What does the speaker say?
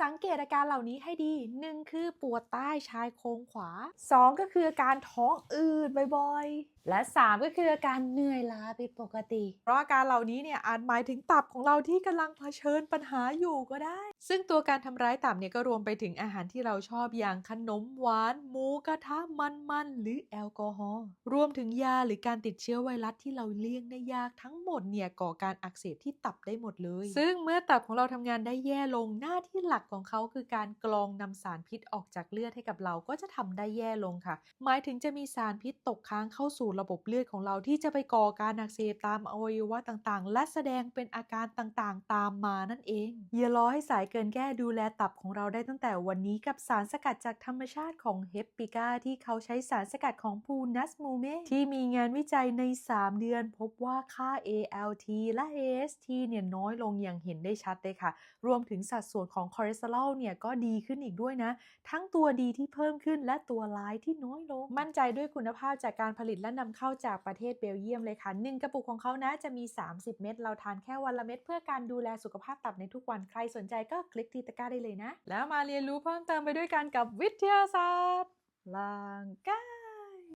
สังเกตอาการเหล่านี้ให้ดี 1 คือปวดใต้ชายโครงขวา 2 ก็คืออาการท้องอืดบ่อยๆ และ 3 ก็คืออาการเหนื่อยล้าผิดปกติ เพราะอาการเหล่านี้เนี่ยอาจหมายถึงตับของเราที่กำลังเผชิญปัญหาอยู่ก็ได้ ซึ่งตัวการทำร้ายตับเนี่ยก็รวมไปถึงอาหารที่เราชอบอย่างขนมหวาน หมูกระทะมันๆ หรือแอลกอฮอล์ รวมถึงยาหรือการติดเชื้อไวรัสที่เราเลี่ยงได้ยากทั้งหมดเนี่ยก่อการอักเสบที่ตับได้หมดเลย ซึ่งเมื่อตับของเราทำงานได้แย่ลงหน้าที่หลักของเขาคือการกรองนำสารพิษออกจากเลือดให้กับเราก็จะทำได้แย่ลงค่ะ หมายถึงจะมีสารพิษตกค้างเข้าสู่ระบบเลือดของเราที่จะไปก่อการอักเสบตามอวัยวะต่างๆ และแสดงเป็นอาการต่างๆ ตามมานั่นเอง อย่ารอให้สายเกินแก้ดูแลตับของเราได้ตั้งแต่วันนี้กับสารสกัดจากธรรมชาติของเฮปปิก้าที่เขาใช้สารสกัดของพูนัสมูเมที่มีงานวิจัยใน 3 เดือน พบว่าค่า ALT และ AST เนี่ยน้อยลงอย่างเห็นได้ชัดเลยค่ะ รวมถึงสัดส่วนของคอเลสเตอรอลเนี่ยก็ดีขึ้นอีกด้วยนะ ทั้งตัวดีที่เพิ่มขึ้นและตัวร้ายที่น้อยลง มั่นใจด้วยคุณภาพจากการผลิตและนำเข้าจากประเทศเบลเยียมเลยค่ะหนึ่งกระปุกของเขานะจะมี 30 เม็ดเราทานแค่วันละเม็ดเพื่อการดูแลสุขภาพตับในทุกวันใครสนใจก็คลิกที่ตะกร้าได้เลยนะ แล้วมาเรียนรู้เพิ่มเติมไปด้วยกันกับวิทยาศาสตร์ร่างกาย